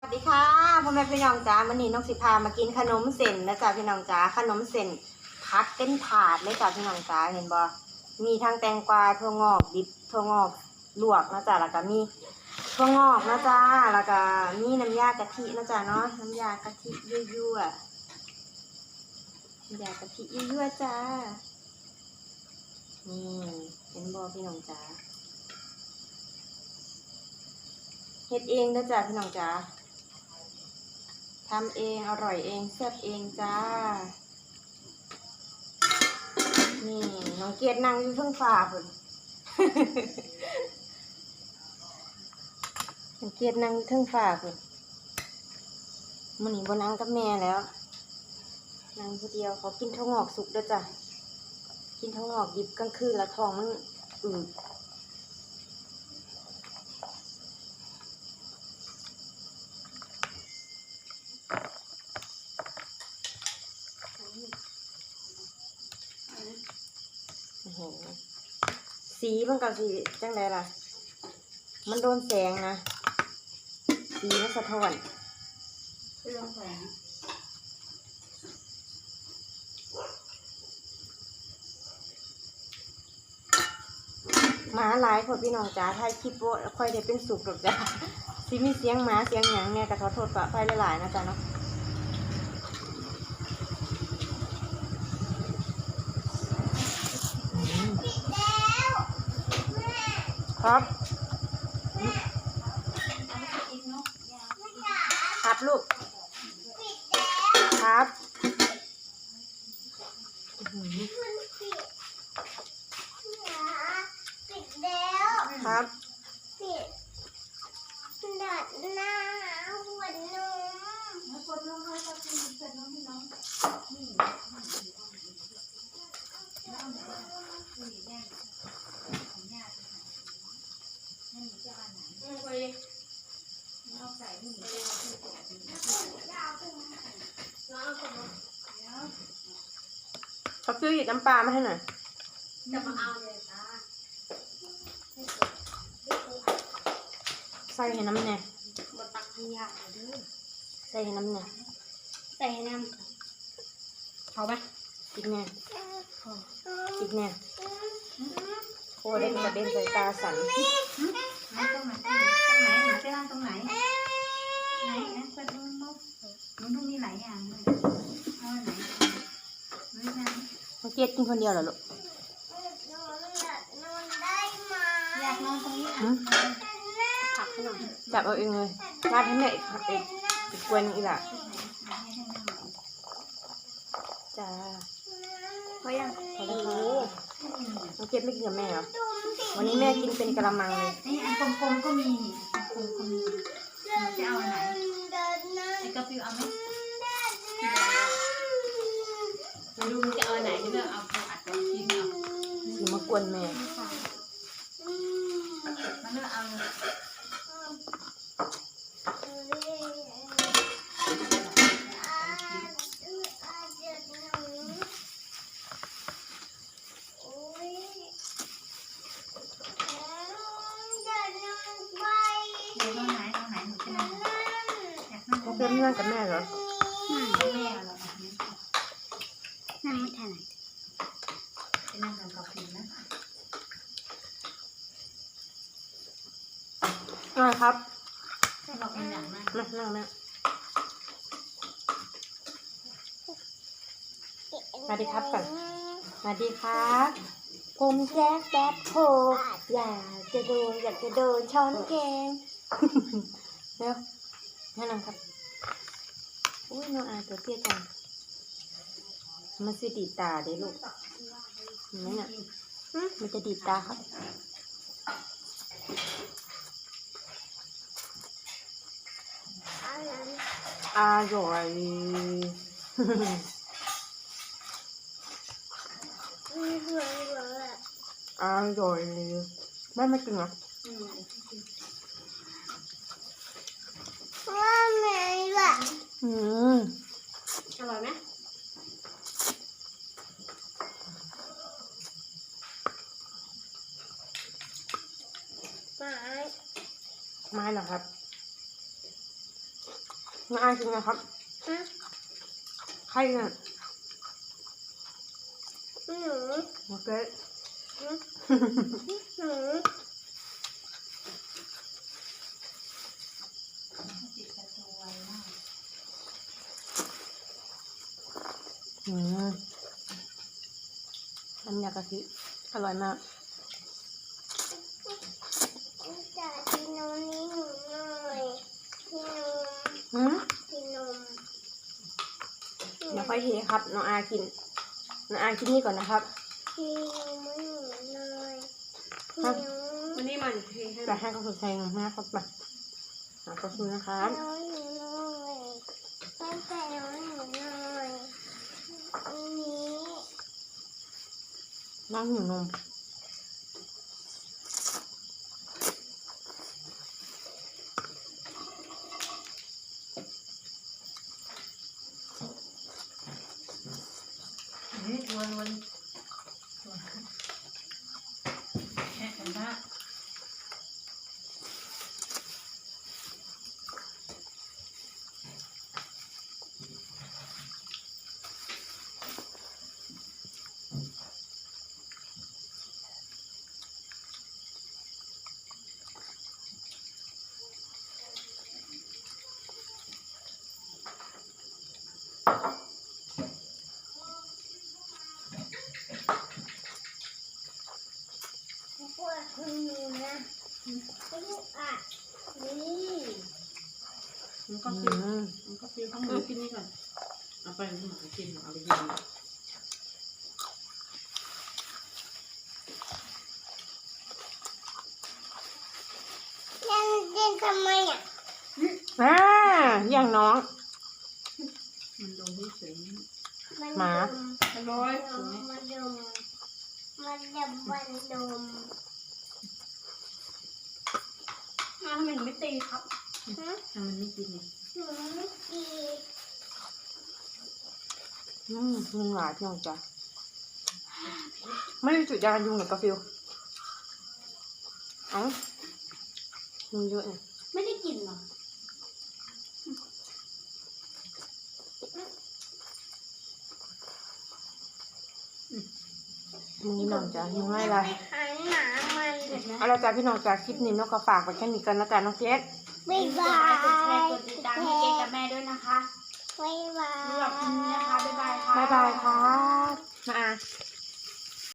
สวัสดีค่ะพ่อแม่พี่น้องจ้าวันนี้น้องสิพามากินขนมเส้นนะจ๊ะพี่น้องจ้าขนมเส้นพัดเต็มถาดเลยจ้ะพี่น้องจ้าเห็นบ่มีทั้งแตงกวาถั่วงอกดิบถั่วงอกลวกนะจ๊ะแล้วก็มีถั่วงอกนะจ๊ะแล้วก็มีน้ำยากะทินะจ๊ะเนาะน้ำยากะทิยั่วๆน้ำยากะทิยั่วๆจ้านี่เห็นบ่พี่น้องจ้าเฮ็ดเองนะจ๊ะพี่น้องจ้า ทำเองอร่อยเองแซ่บเองจ้า นี่น้องเกียรตินั่งอยู่เพิ่งฝ่าพุ่นน้องเกียรตินั่งอยู่เพิ่งฝ่าพุ่นมันนี่บนั่งกับแม่แล้วนั่งคนเดียวเขากินท่างอกสุกเด้อจ้ะ กินเท่างอกดิบกลางคืนแล้วท้องมันอืด โอ้โห สีมันกับสีจังไดล่ะ มันโดนแสงนะ สีมันสะท้อนเรื่องแหวนหมาหลายพอพี่น้องจ๋าถ่ายคลิปโบค่อยได้เป็นสุกหรอกจ้ะสิมีเสียงหมาเสียงหยังเนี่ยกระทอโทษปะไฟหลายๆนะจ๊ะเนาะอืม ครับครับลูก ครับปิดแล้วครับปิดดัดหน้าหัวนมแล้วกดลงให้ก็กินเสร็จแล้วพี่น้องนี่ไปเอาใส่นี่ไปเอาที่ตัวนี้ เอาเอาเอาเอาเขาซื้อหยิบน้ำปลามาให้หน่อยจะมาเอาเลยจ้าใส่ให้น้ำเนี่ยบตักขยะเด้อใส่ให้น้ำเนี่ยใส่ให้น้ำเอาไหมอีกเนี่ยอีกเนี่ยโอ้ได้กระเด็นใส่ตาสั่น ไหนตรงไหนตรงไหนหนูจะนั่งตรงไหนไหนนะเปิดดูมุกมันต้องมีหลายอย่างเลยเอาอันไหนไม่ใช่น้องเกดกินคนเดียวเหรอลูกอยากนอนตรงนี้อะหืมผักให้หน่อยจับเอาเองเลยราดให้แม่อีกอีกอีกกวนอีกละจ้าพอยังขอบคุณค่ะน้องเกดไม่กินกับแม่เหรอ วันนี้แม่กินเป็นกระมังเลยนี่อันกลมๆก็มีนี่อันกลมก็มีหนูจะเอาอันไหนไอ้กาฟิวเอาไหมไม่รู้มึงจะเอาอันไหนนี่ก็เอาเอาอัดลองกินเอาสิมากวนแม่มันก็เอา เดี๋ยวตรงไหนตรงไหนหนูจะนั่งอยากนั่งตรน้องงเกไหนดไม่นั่งกับแม่เหรอแม่เอาหรอแบบนี้นั่งไม่ทันจะนั่งกับกาฟิวนะนั่งครับบอกเป็นอย่างนั้นนั่งนั่งแม่มาดีครับก่อนมาดีครับผมแจ๊คแป๊บโฮอยากจะโดนอยากจะโดนช้อนแกง เร็วแน่นอนครับอุ้ยน้องอายตัวเตี้ยจังมันสิดีดตาเด้ลูกเห็นไหมเนี่ยอืมมันจะดีดตาครับอร่อยอร่อยแม่ไม่กินเหรอ ว่าแม่ล่ะอืมอร่อยไหมไม้ไม่หรอกครับน้าอากินนะครับอืมใครเนี่ยหนูโอเคหนู ติดประตูไว้มาก อืมน้ำยากะทิอร่อยมากจะกินนมนี้หนูหน่อยกินนมอืมกินนมเดี๋ยวค่อยเทครับ น้องอากิน น้องอากินนี่ก่อนนะครับกินนมให้หนูหน่อยกินนมวันนี้มันเทให้แต่ให้เขาสดใสงมากครับไปอะขอบคุณนะครับน้อยหนูหน่อยตั้งแต่น้อยหนูหน่อยอันนี้ น้องหิวนมเฮ้ยวนวนวนแค่กันปะ วกคุณหนูนะไม่ได้อะนี่มันก็อืฟิวมมันก็ฟิวข้างบนกินนี่ก่อนเอาไปหมากินเอาไปกินเล่นเล่นทำไมอะอ่าอย่างน้อง มันโดนที่เสียงมันหมาดมอร่อยดมมันดมมันดมมันดม อ้าวทำไมหนูไม่ตีครับฮะทำมันไม่กินไงหนูไม่กินอืมมันหวานพี่น้องจ้ะไม่ได้จุดยากันยุงเหรอกาฟิวเอ้ายุงเยอะเนี่ยไม่ได้กินหรอ มึงนี่น้องจ้ะยุงไล่อะไรหันหมามันเอาละจ้ะพี่น้องจ้ะคลิปนี้นกก็ฝากไว้แค่นี้กันแล้วจ้ะน้องเกดบ๊ายบากดไลค์กดแชร์กดยติดตามให้เจ๊กับแม่ด้วยนะคะบ๊ายบายสำหรับวันนี้นะคะบ๊ายบายค่ะบ๊ายบายครับมาอา